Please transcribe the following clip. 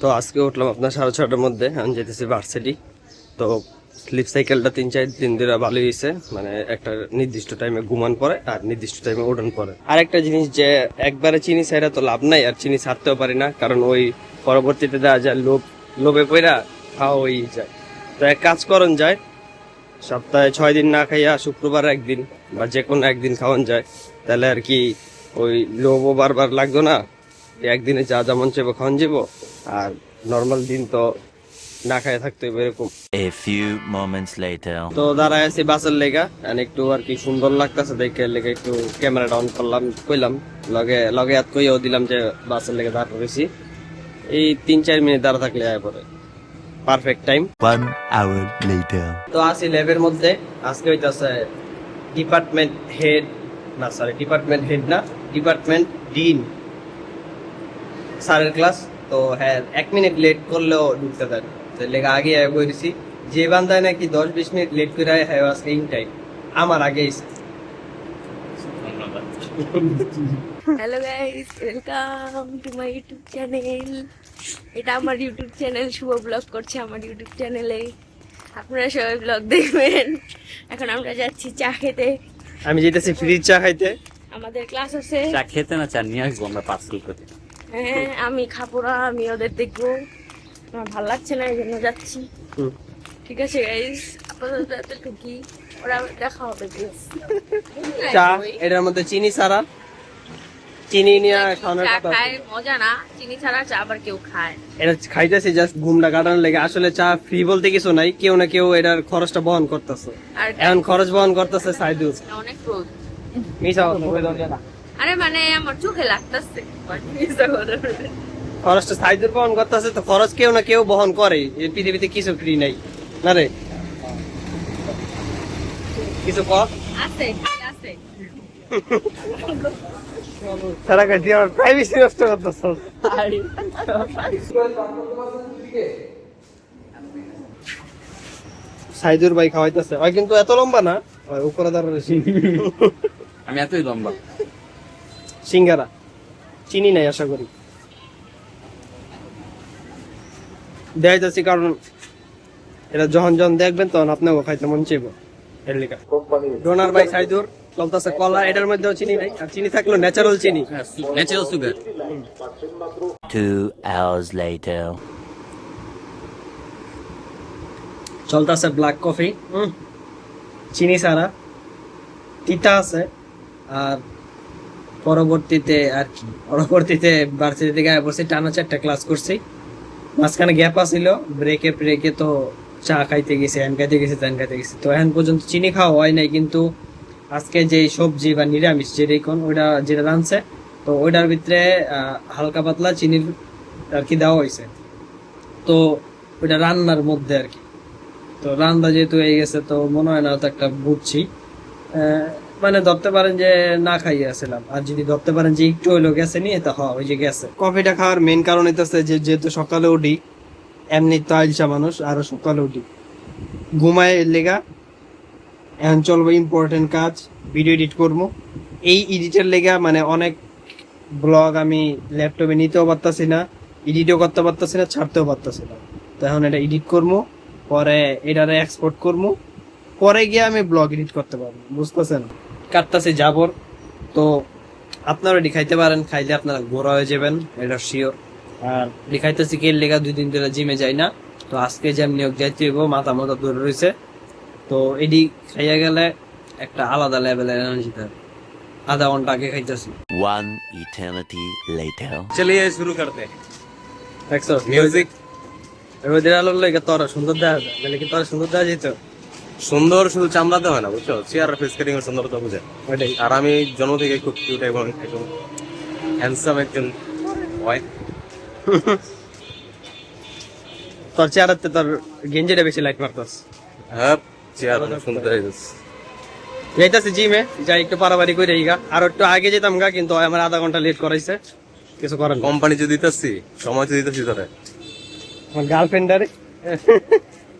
তো আজকে উঠলাম আপনার সাড়ে ছটার মধ্যে, আমি যেতেছি ভার্সিটি তো স্লিপ সাইকেলটা তিন চার দিন ধরে ভালোই হয়েছে মানে একটা নির্দিষ্ট টাইমে ঘুমান পরে, আর নির্দিষ্ট টাইমে ওঠান পরে। আর একটা জিনিস যে একবারে চিনি ছাড়া তো লাভ নাই, আর চিনি ছাড়তেও পারি না, কারণ ওই পরবর্তীতে দেওয়া যায় লোভ, লোভে পইরা খাওয়া হয়ে যায়। তো এক কাজ করন যায়, সপ্তাহে ছয় দিন না খাইয়া শুক্রবার একদিন বা যে কোনো একদিন খাওয়ান যায়, তাহলে আর কি ওই লোভও বারবার লাগতো না একদিনে যা যেমন চাইব খাওয়ান যাব আর নর্মাল দিন তো না খাইয়া থাকতে হবে এরকম। A few moments later. তো দাঁড়ায় আছি বাসের লেগা and একটু আর কি সুন্দর লাগতাছে দেখে লেগে একটু ক্যামেরাটা অন করলাম কইলাম লগে লগে হাত কইও দিলাম যে বাসের লেগে দাঁড় করেছি। এই তিন চার মিনিট দাঁড়া থাকলে আয় পরে। Perfect time One hour later. তো আছি ল্যাবের মধ্যে আজকে হইতাছে ডিপার্টমেন্ট হেড না সরি ডিপার্টমেন্ট হেড না ডিপার্টমেন্ট ডিন স্যারের ক্লাস তো হ্যাঁ এক মিনিট লেট করলেও ঢুকতে দেন তো লেগে আগে আগে বলেছি যে বান্দায় নাকি দশ বিশ মিনিট লেট করে হ্যাঁ আজকে ইন টাইম আমার আগেই hello guys welcome to my YouTube channel এটা আমার ইউটিউব চ্যানেল শুভ ব্লগ করছে আমার ইউটিউব চ্যানেলে আপনারা সবাই ব্লগ দেখবেন। এখন আমরা যাচ্ছি চা খেতে। আমি যেতেছি ফ্রি চা খাইতে। আমাদের ক্লাস আছে। চা খেতে না চা নিয়ে আসব আমরা পার্সেল করে। হ্যাঁ আমি খাব না আমি ওদের দেখব। আমার ভালো লাগছে না এই জন্য যাচ্ছি ঠিক আছে গাইস আপাতত ওরা দেখা হবে চা এটার মধ্যে চিনি ছাড়া। চিনি নিয়ে খাওয়ানোর কথা। খায় মজা না। চিনি ছাড়া চা আবার কেউ খায়। এটা খাইতেছি জাস্ট ঘুমটা কাটানোর লেগে। আসলে চা ফ্রি বলতে কিছু নাই। কেউ না কেউ এটার খরচটা বহন করতেছে। এখন খরচ বহন করতেছে সাইদুল। অনেক মিশা। আরে মানে আমার চোখে লাগতেছে। খরচটা সাইদুল বহন করতেছে তো খরচ কেউ না কেউ বহন করে। এই পৃথিবীতে কিছু ফ্রি নাই। না রে? কিছু কর? আছে আছে। সারা আমার প্রাইভেসি নষ্ট করতেছ। সাইদুর ভাই খাওয়াইতেছে। ওই কিন্তু এত লম্বা না? ওই উপরে দাঁড়ানো আমি এতই লম্বা। সিঙ্গারা। চিনি নাই আশা করি। দেখাইতেছি কারণ এটা যখন যখন দেখবেন তখন আপনাকেও খাইতে মন চাইব। এর লিগা। ডোনার ভাই সাইদুর চলতেছে কলা এটার মধ্যেও চিনি নাই। আর চিনি থাকল ন্যাচারাল চিনি। Natural sugar Two hours later. চলতেছে ব্ল্যাক কফি চিনি ছাড়া। তিতা আছে। আর পরবর্তীতে আর কি, পরবর্তীতে ভার্সিটি থেকে পড়ছি টানা চারটা ক্লাস করছি। মাঝখানে গ্যাপ আছিল ব্রেকে ব্রেকে তো চা খাইতে গেছে হ্যান খাইতে গেছে ত্যান খাইতে গেছি। তো এখন পর্যন্ত চিনি খাওয়া হয় নাই, কিন্তু আজকে যে সবজি বা নিরামিষ যেটাই কোন ওইটা যেটা রাঁধছে, তো ওইটার ভিতরে হালকা পাতলা চিনির আর কি দেওয়া হয়েছে তো ওইটা রান্নার মধ্যে আর কি। তো রান্না যেহেতু হয়ে গেছে, তো মনে হয় না তো একটা বুঝছি। মানে ধরতে পারেন যে না খাইয়ে আসছিলাম। আর যদি ধরতে পারেন যে একটু হইল গেছে নিয়ে, তা হয়, ওই যে গেছে। কফিটা খাওয়ার মেন কারণ যে, যেহেতু সকালে উঠি, এমনি তো আইলসা মানুষ, আরও সকালে উঠি। ঘুমায় লেগা, এখন চলবো ইম্পর্টেন্ট কাজ ভিডিও এডিট করব। এই এডিটের লেগা মানে অনেক ব্লগ আমি ল্যাপটপে নিতেও পারতাছি না এডিটও করতে পারতাছি না, ছাড়তেও পারতাছি না। তো এখন এটা এডিট করব, পরে এটারে এক্সপোর্ট করব। পরে গিয়ে আমি ব্লগ এডিট করতে পারব, বুঝতেছেন? কাটতাছি যাবর তো আপনারা এটি খাইতে পারেন খাইলে আপনারা গোড়া হয়ে যাবেন এটা শিওর আর দেখাইতেছি কে লেগা দুই দিন ধরে জিমে যাই না। তো আজকে যেমনি হোক যাইতে হইব মাথা মাথা ধরে রয়েছে তো এডি খাইয়া গেলে একটা আলাদা লেভেলের এনার্জি থাকে আধা ঘণ্টা আগে খাইতেছি। One eternity later. চলিয়ে শুরু করতে। মিউজিক রোদের আলোর লেগে তোর সুন্দর দেখা যায় নাহলে কি তোর সুন্দর দেখা যেত সুন্দর শুধু চামড়াতে হয় না বুঝছ? চেয়ার ফেস কাটিং এর সুন্দরতা বুঝে। ওইটাই আর আমি জন্ম থেকে খুব কিউট এবং একদম হ্যান্ডসাম একজন হয় তোর চেহারাতে তোর গেঞ্জিটা বেশি লাইট মারতাস। হ্যাঁ চেয়ার সুন্দর হয়ে গেছে। যাইতাছি জিমে যাই একটু পারাবারি করে গা আর একটু আগে যেতাম গা কিন্তু আমার আধা ঘণ্টা লেট করাইছে। কিছু করার কোম্পানি যদি দিতেছি সময় তো দিতেছি তোরে। আমার গার্লফ্রেন্ডারে